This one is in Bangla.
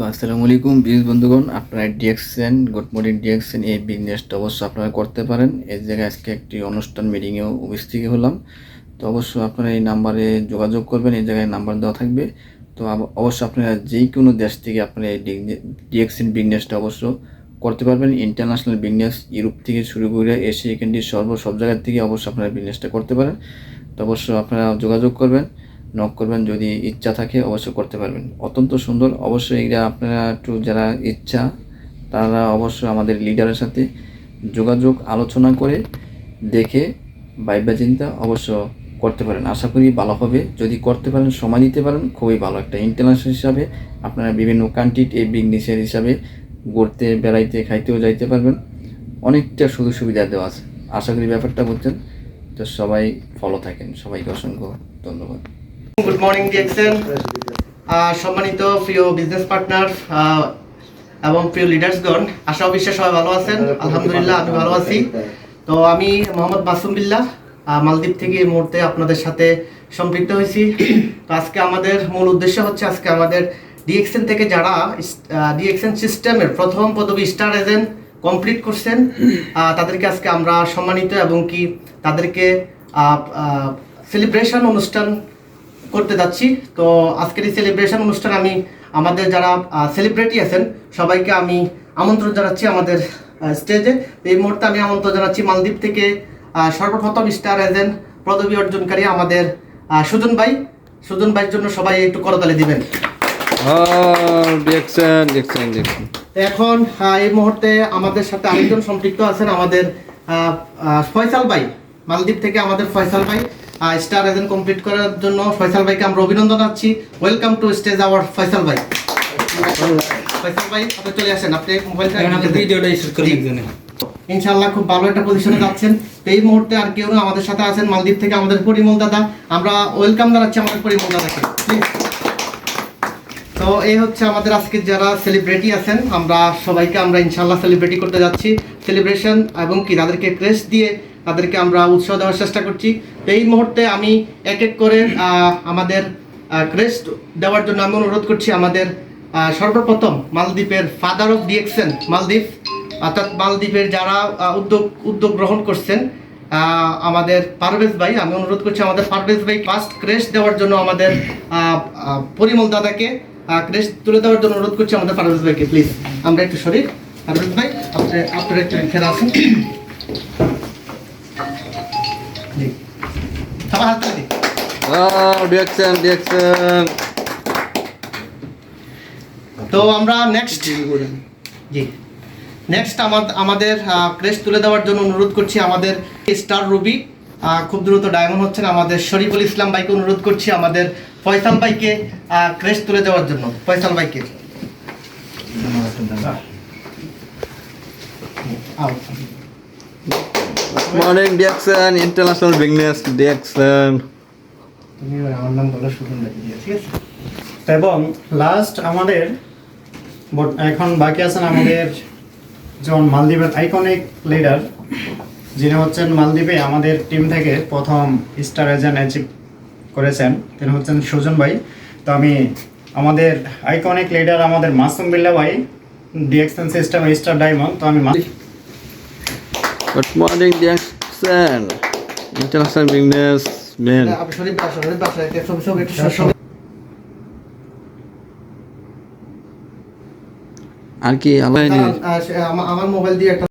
তো আসসালামু আলাইকুম বিজ বন্ধুগণ, আপনারা ডিএক্সএন গুড মর্নিং ডিএক্সএন এই বিজনেসটা অবশ্যই আপনারা করতে পারেন। এই জায়গায় আজকে একটি অনুষ্ঠান মিটিংয়েও উপস্থিত হলাম। তো অবশ্যই আপনারা এই নাম্বারে যোগাযোগ করবেন, এই জায়গায় নাম্বার দেওয়া থাকবে। তো অবশ্যই আপনারা যেই কোনো দেশ থেকে আপনারা এই ডিএক্সএন বিজনেসটা অবশ্য করতে পারবেন। ইন্টারন্যাশনাল বিজনেস ইউরোপ থেকে শুরু করে এশিয়া ক্যান্ডি সর্ব সব জায়গার থেকে অবশ্যই আপনারা বিজনেসটা করতে পারেন। তো অবশ্যই আপনারা যোগাযোগ করবেন। নক করবেন যদি ইচ্ছা থাকে অবশ্যই করতে পারবেন। অত্যন্ত সুন্দর। অবশ্যই এটা আপনারা একটু যারা ইচ্ছা, তারা অবশ্যই আমাদের লিডারের সাথে যোগাযোগ, আলোচনা করে দেখে ভাইবা চিন্তা অবশ্য করতে পারেন। আশা করি ভালো হবে। যদি করতে পারেন, সময় দিতে পারেন, খুবই ভালো। একটা ইন্টারন্যাশনাল হিসাবে আপনারা বিভিন্ন কান্ট্রি এই বিজনেসের হিসাবে ঘুরতে, বেড়াইতে, খাইতেও যাইতে পারবেন। অনেকটা সুযোগ সুবিধা দেওয়া আছে। আশা করি ব্যাপারটা বুঝছেন। তো সবাই ফলো থাকেন। সবাইকে অসংখ্য ধন্যবাদ। গুড মর্নিং ডিএক্সএন সম্মানিত প্রিয় বিজনেস পার্টনার এবং প্রিয় লিডার্সগণ আশা সবাই ভালো আছেন। আলহামদুলিল্লাহ আমি ভালো আছি। তো আমি মোহাম্মদ মাসুম বিল্লাহ মালদ্বীপ থেকে এই মুহূর্তে আপনাদের সাথে সম্পৃক্ত হয়েছি। তো আজকে আমাদের মূল উদ্দেশ্য হচ্ছে আজকে আমাদের ডিএক্সএন থেকে যারা ডিএক্সএন সিস্টেমের প্রথম পদবী স্টার এজেন্ট কমপ্লিট করছেন তাদেরকে আজকে আমরা সম্মানিত এবং কি তাদেরকে সেলিব্রেশন অনুষ্ঠান করতে যাচ্ছি। তো আজকের এই সেলিব্রেশন অনুষ্ঠান আমি আমাদের যারা সেলিব্রিটি আছেন সবাইকে আমি আমন্ত্রণ জানাচ্ছি আমাদের স্টেজে এই মুহূর্তে আমি আমন্ত্রণ জানাচ্ছি মালদ্বীপ থেকে সর্বপ্রথম স্টার এজেন্ট পদবী অর্জনকারী আমাদের সুজন ভাই। সুজন ভাইয়ের জন্য সবাই একটু করতালি দিবেন। ডিএক্সএন এখন এই মুহূর্তে আমাদের সাথে আরেকজন সম্পৃক্ত আছেন আমাদের ফয়সাল ভাই। মালদ্বীপ থেকে আমাদের ফয়সাল ভাই। স্টার এজেন্ট কমপ্লিট করার জন্য ফয়সাল ভাইকে আমরা অভিনন্দন জানাচ্ছি। Welcome to stage our Faisal ভাই। ফয়সাল ভাই আপনি চলে আসেন। আপনি মোবাইলটা ভিডিওটা শুট করে। একজনে ইনশাআল্লাহ খুব ভালো একটা পজিশনে যাচ্ছেন। তো এই মুহূর্তে আর কেউ আমাদের সাথে আছেন মালদ্বীপ থেকে আমাদের পরিমল দাদা। আমরা ওয়েলকাম জানাচ্ছি আমাদের পরিমল দাদাকে। তো এই হচ্ছে আমাদের আজকে যারা সেলিব্রিটি আছেন আমরা সবাইকে আমরা ইনশাআল্লাহ সেলিব্রিটি করতে যাচ্ছি। সেলিব্রেশন এবং কি তাদেরকে ক্রেস দিয়ে তাদেরকে আমরা উৎসাহ দেওয়ার চেষ্টা করছি। তো এই মুহূর্তে আমি এক এক করে আমাদের ক্রেস্ট দেওয়ার জন্য আমি অনুরোধ করছি আমাদের সর্বপ্রথম মালদ্বীপের ফাদার অফ ডিএক্সেন মালদ্বীপ। অর্থাৎ মালদ্বীপের যারা উদ্যোগ উদ্যোগ গ্রহণ করছেন আমাদের পারভেজ ভাই, আমি অনুরোধ করছি আমাদের পারভেজ ভাই ফার্স্ট ক্রেশ দেওয়ার জন্য আমাদের পরিমল দাদাকে ক্রেশ তুলে দেওয়ার জন্য অনুরোধ করছি আমাদের পারভেজ ভাইকে প্লিজ আমরা একটু সরি। পারভেজ ভাই, আপনি, আপনার একটু খেলা আসুন। সবার হাত দিন। ডিএক্সএন ডিএক্সএন তো আমরা নেক্সট জি। নেক্সট আমাদের ক্রেশ তুলে দেওয়ার জন্য অনুরোধ করছি আমাদের স্টার রুবি খুব দ্রুত ডায়মন্ড হচ্ছেন। আমাদের শরীফুল ইসলাম ভাইকে অনুরোধ করছি আমাদের ফয়সাল ভাইকে ক্রেশ তুলে দেওয়ার জন্য। ফয়সাল ভাইকে। আও। মর্নিং ডিএক্সএন ইন্টারন্যাশনাল বিজনেস তুমি আমার নাম ঠিক আছে? এবং লাস্ট আমাদের এখন বাকি আছেন আমাদের যেমন মালদ্বীপের আইকনিক লিডার যিনি হচ্ছেন মালদ্বীপে আমাদের টিম থেকে প্রথম স্টার এজেন্ট অ্যাচিভ করেছেন। তিনি হচ্ছেন সুজন ভাই। তো আমি আমাদের আইকনিক লিডার আমাদের মাসুম বিল্লা ভাই ডিএক্সএন সিস্টেম স্টার ডায়মন্ড তো আমি ভাই আসো, একটু ছবি ছবি একটু ছবি আর কি আমার মোবাইল দিয়ে একটা